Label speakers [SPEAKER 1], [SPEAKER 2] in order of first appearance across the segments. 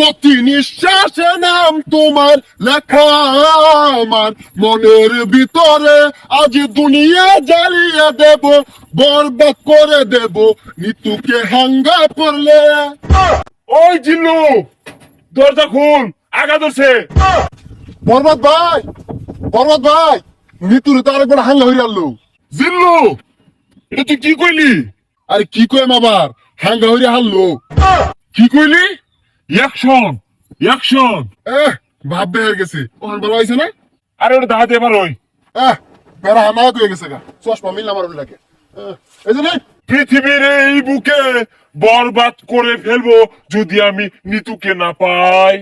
[SPEAKER 1] প্রতি নিঃশ্বাসে নাম তোমার লেখা আমার। মনের ভিতরে আজ দুনিয়া জ্বালিয়ে দেব বরবাদ করে দেব নিতুকে হাঙ্গা করলে।
[SPEAKER 2] ওই জিল্লু দরজা খুল আগা ধরছে।
[SPEAKER 1] বরবাদ ভাই বরবাদ ভাই নিতুরে তো আরেকবার হাঙ্গা হইয়া আনলো
[SPEAKER 2] জিল্লু এটা তুই কি কইলি?
[SPEAKER 1] আরে কি কইম আবার হাঙ্গা হইয়া হারলো।
[SPEAKER 2] কি কইলি? অ্যাকশন অ্যাকশন
[SPEAKER 1] এহ ভাব বের গেছে। ওখান ভালো হয়েছে না?
[SPEAKER 2] আরে ওটা দাহাতে এবার ওই।
[SPEAKER 1] বেড়া হামায়াত হয়ে গেছে গা। চশমা মিললাম আর লাগে এই যে
[SPEAKER 2] পৃথিবীর এই বুকে বরবাদ করে ফেলব যদি আমি নিতুকে না পাই।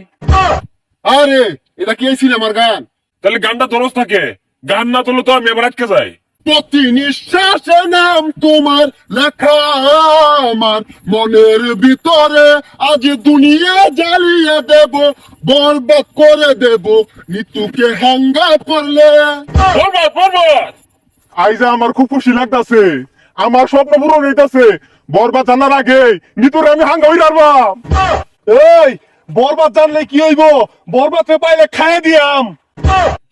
[SPEAKER 1] আরে এটা কি এই সিনেমার গান?
[SPEAKER 2] তাহলে গানটা দরজ থাকে। গান না তোলে তো আমি এবার আটকে যাই।
[SPEAKER 1] প্রতি নিঃশ্বাসে নাম তোমার লেখা আমার। মনের ভিতরে আজ দুনিয়া জ্বালিয়ে দেব বরবাদ করে দেব নিতুকে হাঙ্গা করলে।
[SPEAKER 3] আইজা আমার খুব খুশি লাগতাছে আমার স্বপ্ন পূরণ হইতাছে। বরবাদ জানার আগে নিতুরে আমি হাঙ্গা হই রারবাম এই বরবাদ জানলে কি হইব? বরবাদ পাইলে খাই দিয়াম।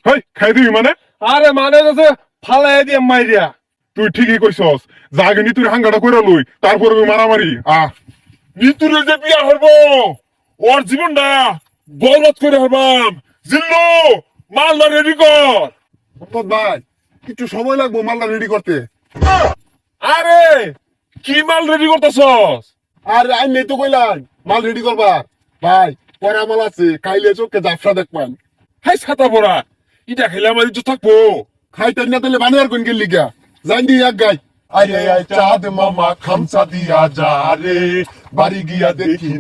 [SPEAKER 2] হেই খাই দিবি মানে?
[SPEAKER 3] আরে মানে ফালাই দিয়াম মাইরিয়া। তুই ঠিকই কইছস। জাগে নিতুরে হাঙ্গাটা কইরা লই তারপরে মারামারি। আহ।
[SPEAKER 2] নিতুরে যে বিয়া হব ওর জীবনটা বরবাদ করে হবাম জিল্লু মালদা রেডি কর।
[SPEAKER 1] ভাই একটু সময় লাগবো মালটা রেডি করতে।
[SPEAKER 2] আরে কি মাল রেডি করতেছস?
[SPEAKER 1] আর আইন নেই তো কইলাম মাল রেডি করবার। ভাই পরে মাল আছে খাইলে চোখকে জাফরা দেখবেন
[SPEAKER 2] হাই ছাতা পড়া এটা খেলে আমার ইজ্জত থাকব।
[SPEAKER 1] খাইতে না তাহলে বানিয়ে কোন গেলি দি এক গাই। আয় চাঁদ মামা খামসা দিয়া যা রে। বাড়ি গিয়া দেখি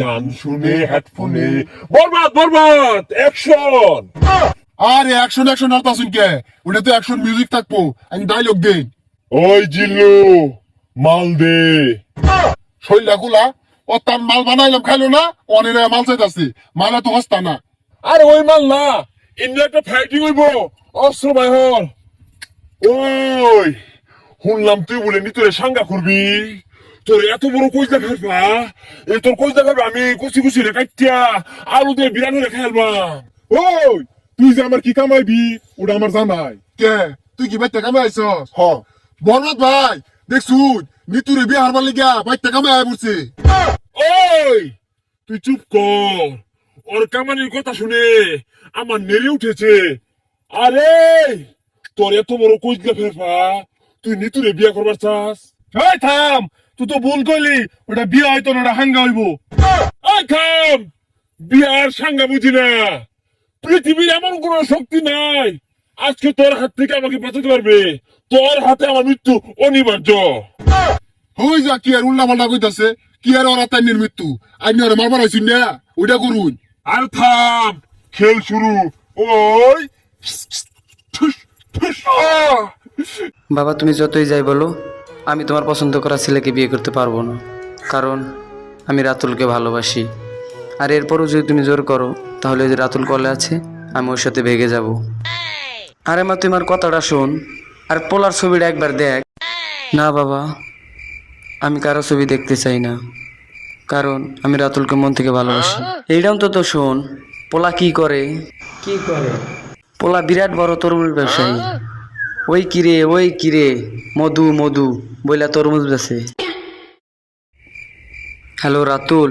[SPEAKER 1] গান শুনে, হেডফোনে।
[SPEAKER 2] বরবাদ বরবাদ অ্যাকশন
[SPEAKER 1] আরে অ্যাকশন অ্যাকশন আর কে? ওটা তো অ্যাকশন মিউজিক থাকব। আমি ডায়লগ দেই।
[SPEAKER 2] ওই জিল্লু, মাল দে।
[SPEAKER 1] শৈলা কুলা, ও তার মাল বানাইলাম, খাইলো না? অনেরা মাল চাইতাছে। মালা তো হস্তা না।
[SPEAKER 2] আরে, ওই মাল না। ইন্ডিয়া একটা ফাইটিং হইব। অস্ত্র বাইহর ওই শুনলাম তুই বলে নি তোরে সাঙ্গা করবি তোর এত বড় কইজা ফেলবা এই তোর কইজা ফেলবা আমি কুচি কুচি রে কাটিয়া আলু দিয়ে বিরানি রে খেলবাম
[SPEAKER 3] ওই তুই যে আমার কি কামাইবি ওটা আমার জানাই
[SPEAKER 1] কে? তুই কি বাইতে কামে আইছস?
[SPEAKER 3] হ।
[SPEAKER 1] বরবাদ ভাই দেখছু নিতুরে বিয়ে হারবার লিগা বাইতে কামে আয় পড়ছে।
[SPEAKER 2] ওই তুই চুপ কর। ওর কামানির কথা শুনে আমার নেড়ে উঠেছে। আরে, তোর এত বড় কইজা ফেলবা তুই নিতুরে বিয়া করবার চাস?
[SPEAKER 3] এই থাম, তুই তো ভুল কইলি, ওটা বিয়ে হয়তো না হাঙ্গা হইব।
[SPEAKER 2] খাম বিয়ার সাঙ্গা বুঝি না। পৃথিবীর এমন কোন শক্তি নাই, আজকে তোর হাত থেকে আমাকে বাঁচাতে পারবে। তোর হাতে আমার মৃত্যু অনিবার্য।
[SPEAKER 1] হই যা, কি আর উল্লা পাল্টা কইতাছে? কি আর ওরা তাই মৃত্যু আইনি ওরা মারবার আইছুন না, ওইটা করুন।
[SPEAKER 2] আর থাম, খেল শুরু!
[SPEAKER 4] বাবা, তুমি যতই যাই বলো, আমি তোমার পছন্দ করা ছেলেকে বিয়ে করতে পারব না। কারণ, আমি রাতুলকে ভালোবাসি। আর এরপরও যদি তুমি জোর করো, তাহলে যে রাতুল কলে আছে, আমি ওর সাথে ভেগে যাব। আরে মা, তুই আমার কথাটা শোন। আর পোলার ছবিটা একবার দেখ। না বাবা, আমি কারও ছবি দেখতে চাই না। কারণ আমি রাতুলকে মন থেকে ভালোবাসি। এইটাও তো তো শোন পোলা কি করে? কি করে? পোলা বিরাট বড় তরমুজ ব্যবসায়ী। ওই কিরে ওই কিরে মধু মধু বইলা তরমুজ বেছে হ্যালো রাতুল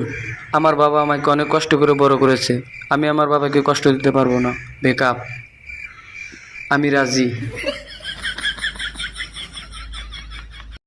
[SPEAKER 4] আমার বাবা আমাকে অনেক কষ্ট করে বড় করেছে। আমি আমার বাবাকে কষ্ট দিতে পারব না। বেকআপ আমি রাজি।